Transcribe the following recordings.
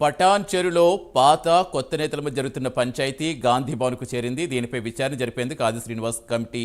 పటాన్ చెరులో పాత కొత్త నేతల మధ్య జరుగుతున్న పంచాయతీ గాంధీ భవన్కు చేరింది. దీనిపై విచారణ జరిపేందుకు ఆది శ్రీనివాస్ కమిటీ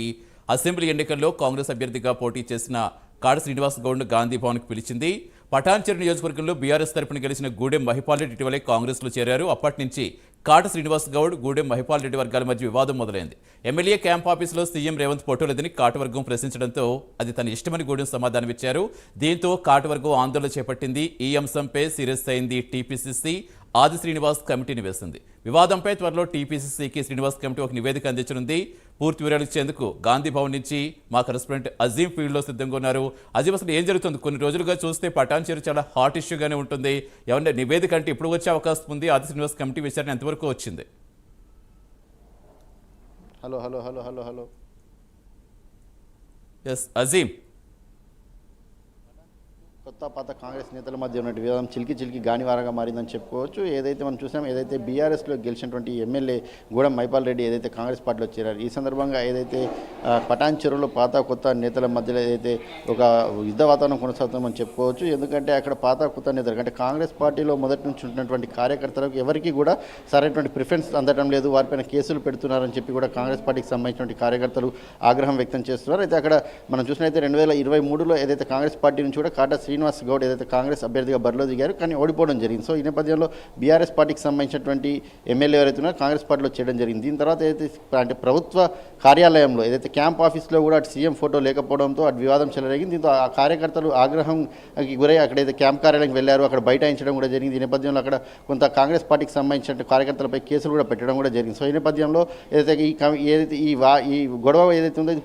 అసెంబ్లీ ఎన్నికల్లో కాంగ్రెస్ అభ్యర్థిగా పోటీ చేసిన కాడ శ్రీనివాస్ గౌడ్ను గాంధీ భవన్కు పిలిచింది. పటాన్ చెరు నియోజకవర్గంలో బీఆర్ఎస్ తరపున గెలిచిన గూడెం మహిపాల్ రెడ్డి ఇటీవలే కాంగ్రెస్లో చేరారు. అప్పటి నుంచి కాట శ్రీనివాస్ గౌడ్ గూడెం మహిపాల్ రెడ్డి వర్గాల మధ్య వివాదం మొదలైంది. ఎమ్మెల్యే క్యాంప్ ఆఫీసులో సీఎం రేవంత్ ఫోటో లేదని కాటవర్గం ప్రశ్నించడంతో అది తన ఇష్టమని గూడెం సమాధానమిచ్చారు దీంతో కాటవర్గం ఆందోళన చేపట్టింది. ఈ అంశంపై సీరియస్ అయింది టీపీసీసీ. ఆది శ్రీనివాస్ కమిటీని వేసింది. వివాదంపై త్వరలో టీపీసీసీకి శ్రీనివాస్ కమిటీ ఒక నివేదిక అందించనుంది. పూర్తి వివరాలు ఇచ్చేందుకు గాంధీ భవన్ నుంచి మా కరెస్పాండెంట్ అజీం ఫీల్డ్లో సిద్ధంగా ఉన్నారు. అజీం అసలు ఏం జరుగుతుంది? కొన్ని రోజులుగా చూస్తే పటాన్ చెరు చాలా హాట్ ఇష్యూగానే ఉంటుంది. ఏమన్నా నివేదిక అంటే ఇప్పుడు వచ్చే అవకాశం ఉంది. ఆది శ్రీనివాస్ కమిటీ విచారణ ఎంతవరకు వచ్చింది? Hello hello hello hello hello. Yes Azeem కొత్త పాత కాంగ్రెస్ నేతల మధ్య ఉన్న వివాదం చిలికి చిలికి గానివారంగా మారిందని చెప్పుకోవచ్చు. ఏదైతే మనం చూసాం ఏదైతే బీఆర్ఎస్లో గెలిచినటువంటి ఎమ్మెల్యే గూడెం మైపాల్ రెడ్డి ఏదైతే కాంగ్రెస్ పార్టీలో చేరారు ఈ సందర్భంగా ఏదైతే పటాన్ చెరువులో పాత కొత్త నేతల మధ్యలో ఏదైతే ఒక యుద్ధ వాతావరణం కొనసాగుతుందని చెప్పుకోవచ్చు. ఎందుకంటే అక్కడ పాత కొత్త నేతలు అంటే కాంగ్రెస్ పార్టీలో మొదటి నుంచి ఉన్నటువంటి కార్యకర్తలకు ఎవరికి కూడా సరైనటువంటి ప్రిఫరెన్స్ అందడం లేదు. వారిపైన కేసులు పెడుతున్నారని చెప్పి కూడా కాంగ్రెస్ పార్టీకి సంబంధించినటువంటి కార్యకర్తలు ఆగ్రహం వ్యక్తం చేస్తున్నారు. అయితే అక్కడ మనం చూసినైతే రెండు వేల ఇరవై మూడులో ఏదైతే కాంగ్రెస్ పార్టీ నుంచి కూడా కాటా శ్రీనివాస్ గౌడ్ ఏదైతే కాంగ్రెస్ అభ్యర్థిగా బరిలో దిగారు కానీ ఓడిపోవడం జరిగింది. సో ఈ నేపథ్యంలో బీఆర్ఎస్ పార్టీకి సంబంధించినటువంటి ఎమ్మెల్యే ఎవరైతే ఉన్నారో కాంగ్రెస్ పార్టీలో చేయడం జరిగింది. దీని తర్వాత ఏదైతే అంటే ప్రభుత్వ కార్యాలయంలో ఏదైతే క్యాంప్ ఆఫీస్లో కూడా అటు సీఎం ఫోటో లేకపోవడంతో అటు వివాదం చెలరేగింది. దీంతో ఆ కార్యకర్తలు ఆగ్రహంకి గురై అక్కడైతే క్యాంప్ కార్యాలయంకి వెళ్ళారు అక్కడ బైఠాయించడం కూడా జరిగింది. ఈ నేపథ్యంలో అక్కడ కొంత కాంగ్రెస్ పార్టీకి సంబంధించిన కార్యకర్తలపై కేసులు కూడా పెట్టడం కూడా జరిగింది. సో ఈ నేపథ్యంలో ఏదైతే ఈ ఏదైతే ఈ వా ఈ గొడవ ఏదైతే ఉందో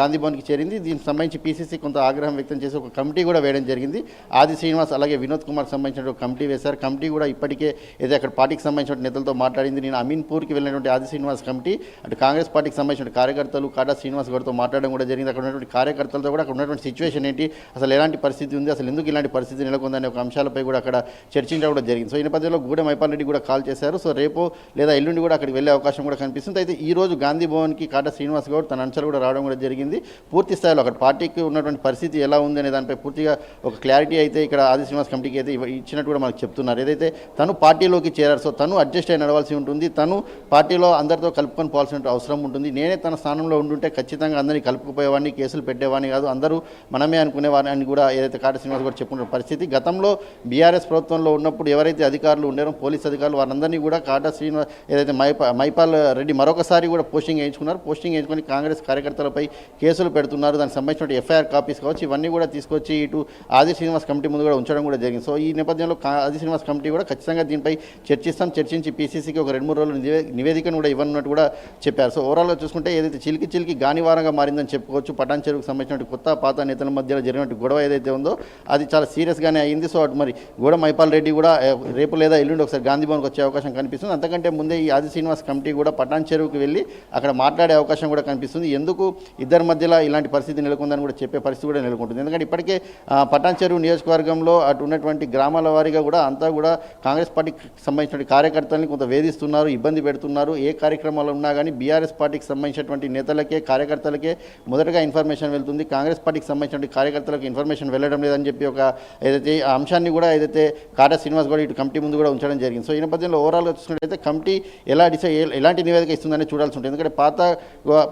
గాంధీ భవన్కి చేరింది. దీనికి సంబంధించి పీసీసీ కొంత ఆగ్రహం వ్యక్తం చేసి ఒక కమిటీ కూడా వేయడం జరిగింది. ఆది శ్రీనివాస్ అలాగే వినోద్ కుమార్ సంబంధించిన కమిటీ వేశారు. కమిటీ కూడా ఇప్పటికే ఏదైతే అక్కడ పార్టీకి సంబంధించిన నేతలతో మాట్లాడింది. నేను అమీన్పూర్కి వెళ్ళినటువంటి ఆది శ్రీనివాస్ కమిటీ అటు కాంగ్రెస్ పార్టీకి సంబంధించిన కార్యకర్తలు కాడా శ్రీనివాస్ గారితో మాట్లాడడం కూడా జరిగింది. అక్కడ ఉన్నటువంటి కార్యకర్తలతో కూడా అక్కడ ఉన్నటువంటి సిచ్యువేషన్ ఏంటి? అసలు ఎలాంటి పరిస్థితి ఉంది? అసలు ఎందుకు ఇలాంటి పరిస్థితి నెలకొందనే ఒక అంశాలపై కూడా అక్కడ చర్చించడం కూడా జరిగింది. సో ఈ నేపథ్యంలో గూడెం మైపాల్ రెడ్డి కూడా కాల్ చేశారు. సో రేపు లేదా ఎల్లుండి కూడా అక్కడికి వెళ్ళే అవకాశం కూడా కనిపిస్తుంది. అయితే ఈ రోజు గాంధీ భవన్కి కాటా శ్రీనివాస్ గౌడ్ తన అంశాలు కూడా రావడం కూడా జరిగింది. పూర్తి స్థాయిలో అక్కడ పార్టీకి ఉన్నటువంటి పరిస్థితి ఎలా ఉంది అనే దానిపై పూర్తిగా ఒక క్లారిటీ అయితే ఇక్కడ ఆది శ్రీనివాస్ కమిటీకి అయితే ఇచ్చినట్టు కూడా మనకు చెప్తున్నారు. ఏదైతే తను పార్టీలోకి చేరారు సో తను అడ్జస్ట్ అయి నడవాల్సి ఉంటుంది. తను పార్టీలో అందరితో కలుపుకొని పోవాల్సిన అవసరం ఉంటుంది. నేనే తన స్థానంలో ఉండుంటే ఖచ్చితంగా అందరినీ కలుపుకుపోయేవాడిని కేసులు పెట్టేవాడిని కాదు. అందరూ మనమే అనుకునేవాడిని అని కూడా ఏదైతే కాటి శ్రీనివాస్ కూడా చెప్పుకున్న పరిస్థితి. గతంలో బీఆర్ఎస్ ప్రభుత్వంలో ఉన్నప్పుడు ఎవరైతే అధికారులు ఉండారో పోలీస్ అధికారులు వారందరినీ కూడా కాటా శ్రీనివాస్ ఏదైతే మైపా మైపాల్ రెడ్డి మరొకసారి కూడా పోస్టింగ్ వేయించుకున్నారు. పోస్టింగ్ వేయించుకొని కాంగ్రెస్ కార్యకర్తలపై కేసులు పెడుతున్నారు. దానికి సంబంధించిన ఎఫ్ఐఆర్ కాపీస్ కావచ్చు ఇవన్నీ కూడా తీసుకొచ్చి ఇటు ఆది శ్రీనివాస్ కమిటీ ముందు కూడా ఉంచడం కూడా జరిగింది. సో ఈ నేపథ్యంలో ఆది శ్రీనివాస్ కమిటీ కూడా ఖచ్చితంగా దీనిపై చర్చిస్తాం చర్చించి పీసీసీకి ఒక రెండు మూడు రోజులు నివే నివేదికను కూడా ఇవ్వనున్నట్టు కూడా చెప్పారు. సో ఓవరాల్గా చూసుకుంటే ఏదైతే చిలికి చిలికి గానివారంగా మారిందని చెప్పుకోవచ్చు పటాన్ చెరువుకు సంబంధించిన కొత్త పాత నేతల మధ్యలో జరిగినట్టు గొడవ ఏదైతే ఉందో అది చాలా సీరియస్గానే అయింది. సో అటు మరి గూడ మైపాల్ రెడ్డి కూడా రేపు లేదా ఎల్లుండి ఒకసారి గాంధీ భవన్కి వచ్చే అవకాశం కనిపిస్తుంది. అంతకంటే ముందే ఈ ఆది శ్రీనివాస్ కమిటీ కూడా పటాన్ చెరువుకి వెళ్ళి అక్కడ మాట్లాడే అవకాశం కూడా కనిపిస్తుంది. ఎందుకు ఇద్దరి మధ్యలో ఇలాంటి పరిస్థితి నెలకొందని కూడా చెప్పే పరిస్థితి కూడా నెలకొంటుంది. ఎందుకంటే ఇప్పటికే ఆ, పటాన్ చెరువు నియోజకవర్గంలో అటు ఉన్నటువంటి గ్రామాల వారీగా కూడా అంతా కూడా కాంగ్రెస్ పార్టీకి సంబంధించిన కార్యకర్తలని కొంత వేధిస్తున్నారు ఇబ్బంది పెడుతున్నారు. ఏ కార్యక్రమాలు ఉన్నా కానీ బీఆర్ఎస్ పార్టీకి సంబంధించినటువంటి నేతలకే కార్యకర్తలకే మొదటగా ఇన్ఫర్మేషన్ వెళ్తుంది. కాంగ్రెస్ పార్టీకి సంబంధించిన కార్యకర్తలకు ఇన్ఫర్మేషన్ వెళ్ళడం లేదని చెప్పి ఒక ఏదైతే ఆ అంశాన్ని కూడా ఏదైతే కాటా శ్రీనివాస్ కూడా ఇటు కమిటీ ముందు కూడా ఉంచడం జరిగింది. సో ఈ నేపథ్యంలో ఓవరాల్గా చూసుకున్నట్లయితే కమిటీ ఎలా డిసైడ్ ఎలాంటి నివేదిక ఇస్తుందని చూడాల్సి ఉంటుంది. ఎందుకంటే పాత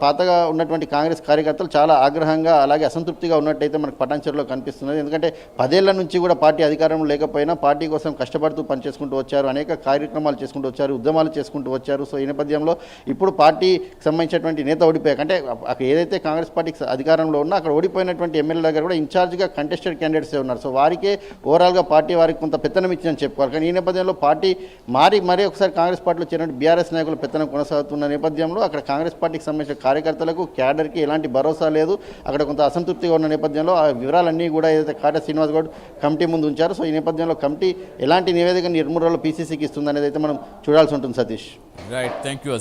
పాతగా ఉన్నటువంటి కాంగ్రెస్ కార్యకర్తలు చాలా ఆగ్రహంగా అలాగే అసంతృప్తిగా ఉన్నట్టయితే మనకు పటాన్చెరులో కనిపిస్తున్నది. ఎందుకంటే పదేళ్ళ నుంచి కూడా పార్టీ అధికారంలో లేకపోయినా పార్టీ కోసం కష్టపడుతూ పనిచేసుకుంటూ వచ్చారు అనేక కార్యక్రమాలు చేసుకుంటూ వచ్చారు ఉద్యమాలు చేసుకుంటూ వచ్చారు. సో ఈ నేపథ్యంలో ఇప్పుడు పార్టీ సంబంధించినటువంటి నేత ఓడిపోయాక అంటే అక్కడ ఏదైతే కాంగ్రెస్ పార్టీకి అధికారంలో ఉన్నా అక్కడ ఓడిపోయినటువంటి ఎమ్మెల్యే దగ్గర కూడా ఇన్ఛార్జ్గా కంటెస్టెడ్ క్యాండిడేట్సే ఉన్నారు. సో వారికే ఓవరాల్గా పార్టీ వారికి కొంత పెత్తనం ఇచ్చిందని చెప్పుకోవాలి. కానీ ఈ నేపథ్యంలో పార్టీ మారి మరీ ఒకసారి కాంగ్రెస్ పార్టీలో చేరినట్టు బీఆర్ఎస్ నాయకులు పెత్తనం కొనసాగుతున్న నేపథ్యంలో అక్కడ కాంగ్రెస్ పార్టీకి సంబంధించిన కార్యకర్తలకు క్యాడర్కి ఎలాంటి భరోసా లేదు. అక్కడ కొంత అసంతృప్తిగా ఉన్న నేపథ్యంలో ఆ వివరాలన్నీ కూడా ఏదైతే కాటా శ్రీనివాస్ గౌడ్ కమిటీ ముందు ఉంచారు. సో ఈ నేపథ్యంలో కమిటీ ఎలాంటి నివేదిక నిర్మూలలో పీసీసీకి ఇస్తుంది అనేది అయితే మనం చూడాల్సి ఉంటుంది సతీష్. Right thank you